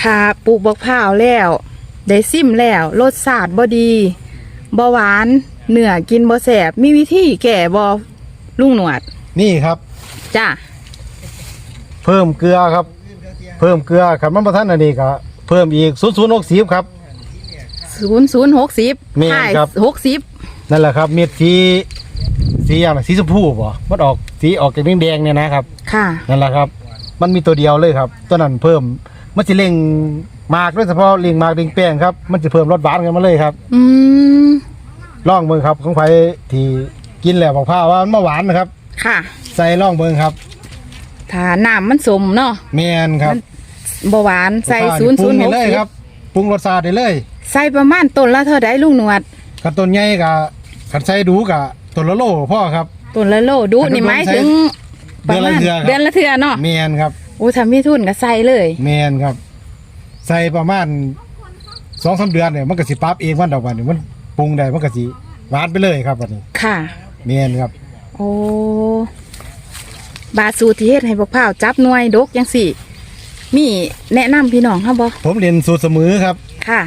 ถ้าปลูกบักพร้าวแล้ว ได้ซิมแล้วรสชาติบ่ดีบ่หวานเนื้อกินบ่แสบมีวิธีแก้บ่ลุงหนวด นี่ครับ จ้าเพิ่มเกลือครับ เพิ่มเกลือครับมันประทันอันนี้ก็เพิ่มอีกศูนย์ศูนย์หกสิบครับ ศูนย์ศูนย์หกสิบแม่นครับ หกสิบนั่นแหละครับเม็ดสีสีอย่างน่ะสีชมพูบ่มันออกสีออกจากแดงๆเนี่ยนะครับ ค่ะ นั่นแหละครับ มันมีตัวเดียวเลยครับ ตัวนั้นเพิ่ม มันจะเล่งหมากโดยเฉพาะเล่งหมากเล่งแป้งครับ มันจะเพิ่มรสหวานกันมาเลยครับอืมลองเบิ่งครับของไผที่กินแล้วบอกผ้าว่ามันมาหวานนะครับ ค่ะ ใส่ลองเบิ่งครับถ้าน้ำมันสมเนาะแมนครับบ่หวานใส่บอกผ้าศูนย์ปรุศูนงย์หได้กเลยสิบครับปรุงรสชาติได้เลยใส่ประมาณต้นละเท่าใดลุงหนวดกันต้นใหญ่กับขันใส่ดูกับต้นละโลพ่อครับต้นละโลดูนี่หมายถึงเดือนละเทื่อครับเดือนละเทื่อเนาะแมนครับ โอ้ถ้ามีทุนก็ใส่เลย แมนครับ ใส่ประมาณสองสามเดือนเนี่ยมันก็สิปรับเองวันดอกวันนี้มันปรุงได้มันก็สิหวานไปเลยครับวันนี้ค่ะ แมนครับ โอ้บาสูตรที่เฮ็ดให้บักพร้าวจับหน่วยดกจังสี่ มีแนะนำพี่น้องเฮาบ่ผมเรียนสูตรเสมอครับค่ะ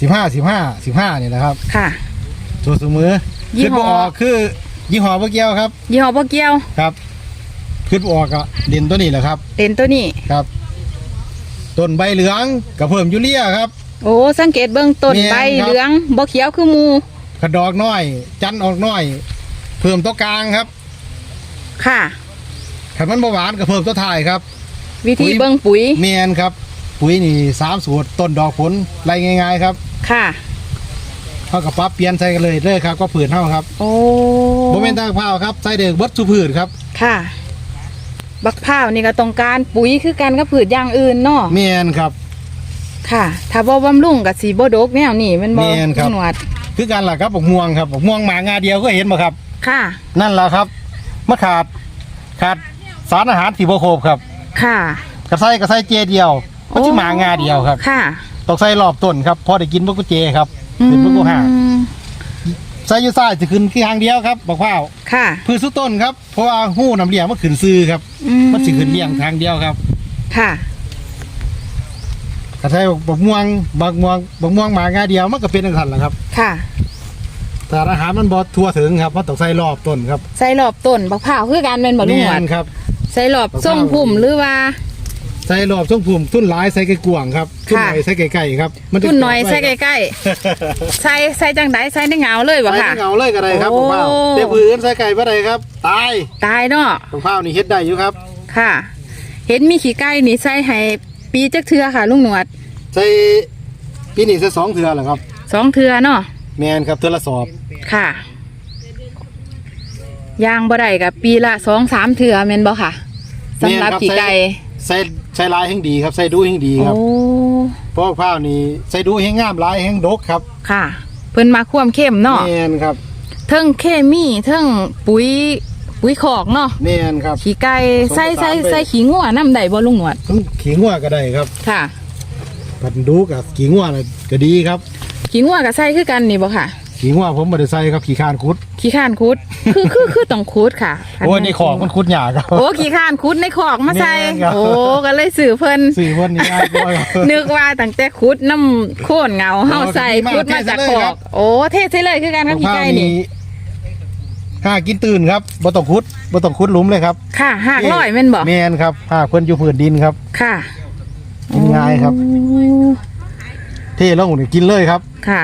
สิบห้าสิบห้าสิบห้านี่นะครับ ค่ะ สูตรเสมอยี่ขึ้นห้อบ่ออกคือยี่ห้อเมื่อกี้ครับยี่ห้อบ่เกี่ยว ครับ ขึ้นบ่ออกก็เด่นตัวนี้แหละครับ เด่นตัวนี้ครับ ต้นใบเหลืองกับเพิ่มยูเรียครับ โอ้สังเกตเบื้องต้นแม่นใบครับเหลืองบ่เขียวคือหมูกระดอกน้อย จันออกน้อย เพิ่มตัวกลางครับ ค่ะขันมันบ่หวานก็เพิ่มตัวท้ายครับ วิธีปุ๋ยเบิ่งปุ๋ยเมียนครับ ปุ๋ยนี่สามสูตรต้นดอกผลไรง่าย ๆ ครับ ค่ะเท่ากับปรับเปลี่ยนใส่กันเลยเลยครับ ก็ผืนเท่าครับ โอ้โมเมนต์ทางพร้าวครับใส่เด็กเบิดสุผืนครับ ค่ะ บักพร้าวนี่ก็ต้องการปุ๋ยคือกันกับพืชอย่างอื่นเนาะเมียนครับ ค่ะ ถ้าบ่บำรุงก็สิบ่ดกแนวนี้แมันบ่แม่นครับลุงหนวดคือการหลักครับบกม่วงครับบกม่วงหมางาเดียวก็เห็นบ่ครับ ค่ะ นั่นแหละครับมะขาดขาดสารอาหารที่บ่ครบครับค่ะกระใส่กระใส่เจเดียวมันจะหมางาเดียวครับค่ะต้องใส่รอบต้นครับพอได้กินพวกกุเจครับเป็นพวกกุห่าอืม ใส่อยูซ่ายจะขึ้นแค่ทางเดียวครับบอกว่าค่ะ พืชสุดต้นครับเพราะว่าหู้น้ำเลี้ยงมันขึ้นซื้อครับอืมันสิขึ้นเลี้ยงทางเดียวครับค่ะ กระใส่บักม่วงบักม่วงบักม่วงหมางาเดียวมันก็เป็นอันทันแหละครับค่ะ แต่อาหารมันบ่ทั่วถึงครับมันต้องใส่รอบต้นครับใส่รอบต้นบักพร้าวคือการเป็นบ่ลุงหนวดนครับ ใส่รอบบักพร้าวทรงพุ่มหรือว่าใส่รอบช่วงภูมิทุ่นหลายใส่ไก่กวางครับทุ่นค่ะหน่อยใส่ไก่ไก่ครับจะทุ่นน้อยใส่ไว้ใกล้ๆใส่ใส่จังไดใส่ในเหงาเลยบ่ใส่ค่ะในเงาเลยก็ได้ครับโอ้บักพร้าวเต็มพื้นใส่ไก่บ่ได้ครับ ตายตายเนาะบักพร้าวนี่เฮ็ดได้อยู่ครับ ค่ะ เห็นมีขี้ไก่นี่ใส่ให้ปีจักเทือค่ะ ลุงหนวดใส่ปีนี้ใส่สองเทื่อแหละครับ สองเทือเนาะแมนครับเทื่อละสอบ ค่ะยางบ่ได้กับปีละสองสามเทือแม่นบ่ค่ะสำหรับแม่นครับ ขี้ไก่ ใส่ใส่ลายแห่งดีครับใส่ดูแห่งดีครับโอ้เพราะข้าวนี่ใส่ดูแห่งงามลายแห่งดกครับค่ะ เพิ่นมาความเข้มเนาะแมนครับเทิงเคมีเทิงปุ๋ยปุ๋ยขอกเนาะแมนครับ ขี้ไก่ผสมใส่ใส่ผสานไปใส่ขี้งัวน้ำใดบ่ลุงหนวดทั้งขี้งัวก็ได้ครับค่ะ ผัดดูกับขี้งัวน่ะก็ดีครับ ขี้งัวกับใส่คือกันนี่บ่ค่ะ ขี้งัวผมบ่ได้ใส่ครับขี้คานคุดขี้ข้านคุด คือคือคือต้องคุดค่ะโอ้ยในของมันคุดหยาครับ โอ้ขี้ข้านคุดในขอกมาใส่ แม่นครับ โอ้ก็เลยสื่อเพิ่นสี่วันนี้ง่ายกว่าครับ นึกว่าตั้งแต่คุดน้ำโค่นเงาเฮาใส่เอาคุดมาจากขอเทใส่เลยครักบโอ้เทใส่เลยคือกันกับขี้ข้าวไก่นี่ ห้ากินตื่นครับบ่ต้องคุดบ่ต้องคุดหลุมเลยครับค่ะหากร้อยแม่นบ่แมนครับหากเพิ่นอยู่พื้นดินครับ ค่ะกินง่ายครับ โอ้เทลงนี่กินเลยครับ ค่ะ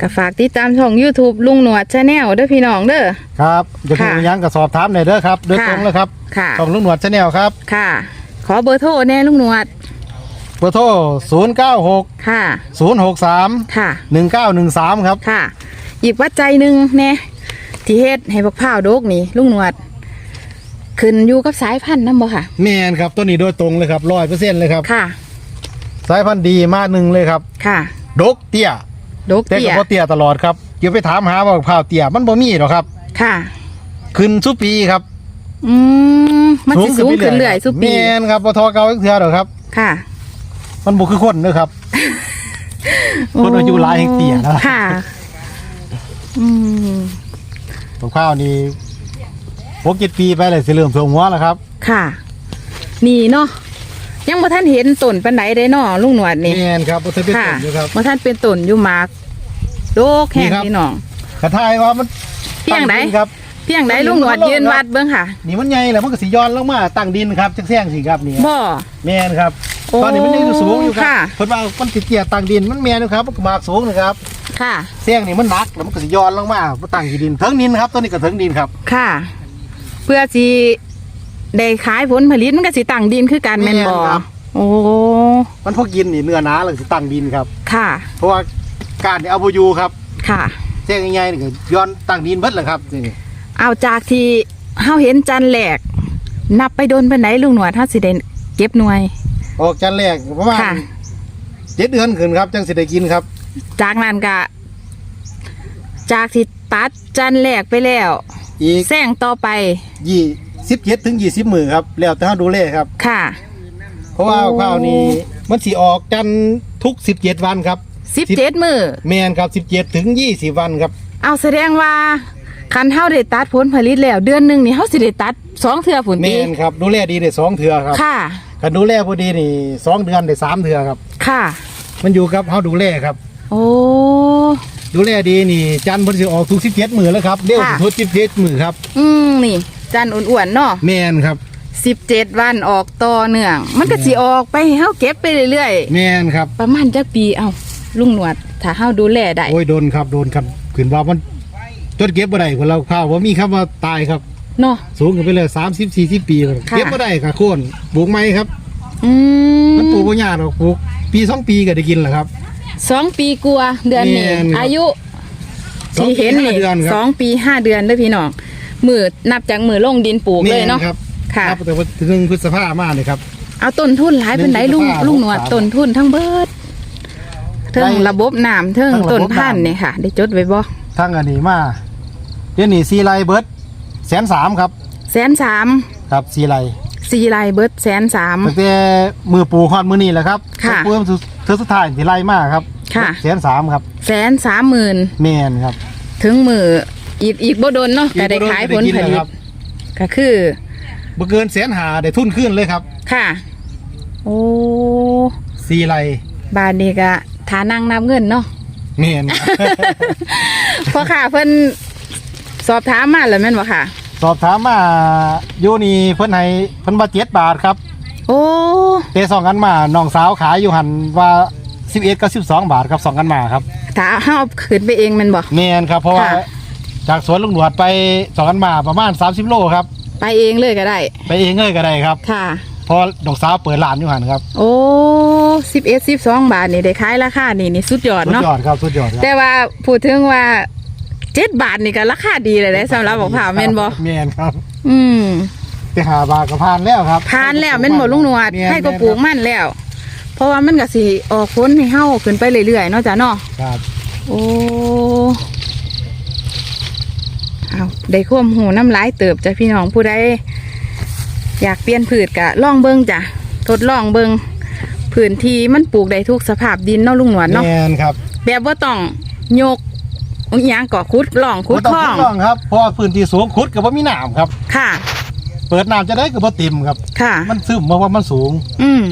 ก็ฝากติดตามช่อง YouTube ลุงหนวดชาแนลเด้อพี่น้องเด้อ ครับจะพูดค่ะหยังก็สอบถามหน่อยเด้อครับโดยค่ะตรงเลยครับค่ะช่องลุงหนวดชาแนลครับค่ะ ขอเบอร์โทรแน่ลุงหนวดเบอร์โทร096 ค่ะ 063 ค่ะ 1913 ครับค่ะ อีกปัจจัยหนึ่งแน่ที่เฮ็ดให้บักพร้าวดกนี่ลุงหนวด ขึ้นอยู่กับสายพันธุ์นํบ่ค่ะ แมนครับตัวนี้โดยตรงเลยครับร้อยเปอร์เซ็นต์เลยครับ ค่ะ สายพันธุ์ดีมากหนึ่งเลยครับ ค่ะ ดกเตี้ย ดกแต่เตี้ก็ยบ่เตี้ยตลอดครับอย่าไปถามหาว่าข้าวเตี้ยมันบ่มีหรอกครับ ค่ะ ขึ้นสุปีครับอืมมันสิสูงขึ้นเรื่อยสุปีแมนครับบ่ทอเก่าจักเทื่อหรอกครับ ค่ะมันบ่คือคนเด้อครับ คนอายุหลายแห่งเตี้ยนะ ค่ะ อืมข้าวนี่หกเจ็ดปีไปเลยสิเริ่มสวมหัวแล้วครับ ค่ะ นี่เนาะ ยังบ่ท่านเห็นต้นปานใดได้เนาะลุงหนวดนี่แม่นครับบ่ทันเป็นค่ะต้นอยู่ครับ บ่ท่านเป็นต้นอยู่หมากโดกแห้งนี่ครับ พี่น้อง กระทายว่ามันเพียงใด ตั้ดินครับ เพียงใดลุงหนวดยืนวัดเบิ่งค่ะนี่มันใหญ่แล้วมันก็สิย้อนลงมาตั้งดินครับจักแซงสิครับนี่บ่ แม่นครับ โอ้ตอนนี้มันยังอยู่สูงอยู่ครัค่ะ บเพิ่นว่ามันสิเกียตั้งดินมันแม่นอยู่ครับมันก็มากสูงนะครับค่ะ แซงนี่มันหนักแล้วมันก็สิย้อนลงมาบ่ตั้งที่ดินเทิงดินครับตัวนี้ก็เทิงดินครับ ค่ะ เพื่อสิ ได้ขายผลผลิตมันก็สิตั้งดินคือกันแม่นบ่แม่นครับ โอ้มันพอกินนี่เนื้อหนาแล้วสิตั้งดินครับ ค่ะเพราะว่าการนี่เอาบ่อยู่ครับค่ะแซงใหญ่ๆนี่ก็ย้อนตั้งดินเบิดแหละครับนี่เอาจากที่เฮาเห็นจันแหลก นับไปโดนปานไหนลุงหนวดเฮาสิได้เก็บหน่วย ออกจันทร์แรกประมาณค่ะ เจ็ดเดือนขึ้นครับจังสิได้กินครับ จากนั้นก็จากที่ตัดจันแหลกไปแล้วอีกแซงต่อไปยี่ สิบเจ็ดถึงยี่สิบมือครับ แล้วแต่เราดูแลครับ ค่ะ เพราะว่าโอ้ข้าวนี้มันสีออกจันทร์ทุกสิบเจ็ดวันครับสิบเจ็ดมือแมนครับสิบเจ็ดถึงยี่สิบวันครับ เอาแสดงว่าคันเฮาได้ตัดผลผลิตแล้วเดือนหนึงนี่เฮาสิได้ตัดสองเทื่อผลแมตีนครับดูแลดีได้สองเถื่อครับค่ะการดูแลพอดีนี่สองเดือนได้สามเถื่อครับ ค่ะ มันอยู่กับเขาดูแลครับ โอ้ ดูแลดีนี่จันทร์มันจะออกทุกสิบเจ็ดมือแล้วครับเดี๋ยวค่ะทุกสิบเจ็ดมือครับ อืมนี่ จันอ้วนๆเนาะแมนครับ สิบเจ็ดวันออกต่อเนื่อง มันก็สิออกไปให้เฮาเก็บไปเรื่อยแมนครับ ๆประมาณจักปีเอ้าลุงหนวด ถ้าเฮาดูแลได้โอ้ยโดนครับโดนครับขึ้นว่ามันจดเก็บบ่ได้คนเราข้าวว่ามีคำว่าตายครับ เนาะ สูงขึ้นไปเลยสามสิบสี่สิบปีเลยค่ะ เก็บบ่ได้ค่ะโค่นปลูกไม้ครับ อืมมันปลูกบ่ยากหรอกปลูกปีสองปีก็ได้กินแหละครับ สองปีกลัวาเดือนนี้แม่นครับอายุสองที่ปีเห็นนี่ห้าเดือนครับสองปีห้าเดือนเด้อพี่น้อง มือนับจากมือลงดินปลูกเลยเนาะแม่ครับค่ะครับแต่ว่าถึงพฤษภามาเลยครับ เอาต้นทุนหลายเป็นไหนหนึ่ลุงงจุดห้าลุงหนวดหกสามต้นทุนทั้งเบิดเทิงได้ระบบน้ำเทิงทั้งระบบต้นพันธุ์น้ำเนี่ยค่ะ ได้จดไว้บ่ทั้งอันนี้มาเดี๋ยวนี้ซีไรเบิร์ดแสนสามครับแสนสามครับซีไรสี่ไรเบิดแสนสามตั้งแต่มือปลูกฮอดมือนี่แหละครับค่ะปลูกเธอสุดท้ายที่ไรมากครับค่ะแสนสามครับแสนสามหมื่นแมนครับ ถึงมือ อีกอีกบ่โดนเนาะก็ได้ขายผลผลิตครับก็คือบ่เกินแสนหาได้ทุนขึ้นเลยครับ ค่ะ โอ้ซีไรบาทนี้ก็ฐานั่งนับเงินเนาะแมนครับพอค่ะเพิ่นสอบถามมาแล้วแม่นบ่ค่ะ สอบถามมาอยู่นี่เพิ่นให้เพิ่นว่าเจ็ดบาทครับ โอ้แต่สองกันมาน้องสาวขายอยู่หันว่า11กับ12บาทครับสองกันมาครับถ้าเฮาเอาขึ้นไปเองแม่นบ่แมนครับเพราะว่าค่ะ จากสวนลุงหนวดไปสองกันมาประมาณ 30 โลครับ ไปเองเลยก็ได้ ไปเองเงยก็ได้ครับค่ะเพราะน้องสาวเปิดร้านอยู่หันครับ โอ้สิบเอ็ดสิบสองบาทนี่ได้ขายราคานี่นี่สุดยอดสุดเนาะยอดครับสุดยอดครับแต่ว่าพูดถึงว่าเจ็ดบาทนี่ก็ราคาดีเลยนะสำหรับบอกผ่าวแม่นบ่แมนครับ อืมแต่หาบาทก็ผ่านแล้วครับผ่านแล้วแม่นบ่ลุงหนวดแม่นให้ก็ปลูกมันแล้ว เพราะว่ามันก็สิออกผลให้เฮาขึ้นไปเรื่อยๆเนาะจ้ะเนาะครับ โอ้เอา ได้ความหูน้ำลายเติบจ้ะพี่น้องผู้ใดอยากเปลี่ยนพืชกะลองเบิ่งจ้ะทดลองเบิ่งพื้นที่มันปลูกได้ทุกสภาพดินเนาะลุงหนวดเนาะแมนครับ แบบว่าต้องยกอหยังก่อคุดล่องคุดบ่ต้องคล้อขุงดล่องครับเพราะว่าพื้นที่สูงขุดก็บ่มีน้ำครับ ค่ะ เปิดน้ำจะได้ก็บ่เต็มครับ ค่ะ มันซึมเพราะว่ามันสูง อืม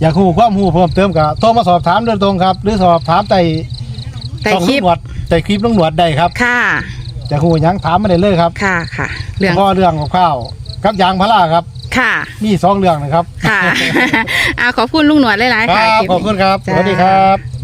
อยากรู้ความรู้เพิ่มเติมก็โทรมาสอบถามโดยตรงครับ หรือสอบถามใต้แต่ช่องคลิปลุงหนวดใต้คลิปลุงหนวดได้ครับ ค่ะ จะรู้หยังถามมาได้เลยครับค่ะค่ะเรื่อง เฉพาะเรื่องของข้าวกับยางพาราครับ ค่ะ มีสองเรื่องนะครับค่ะ อ่าขอบคุณลุงหนวดหลายๆคค่ะรับลิปขอบคุณครับสจ้าวัสดีครับ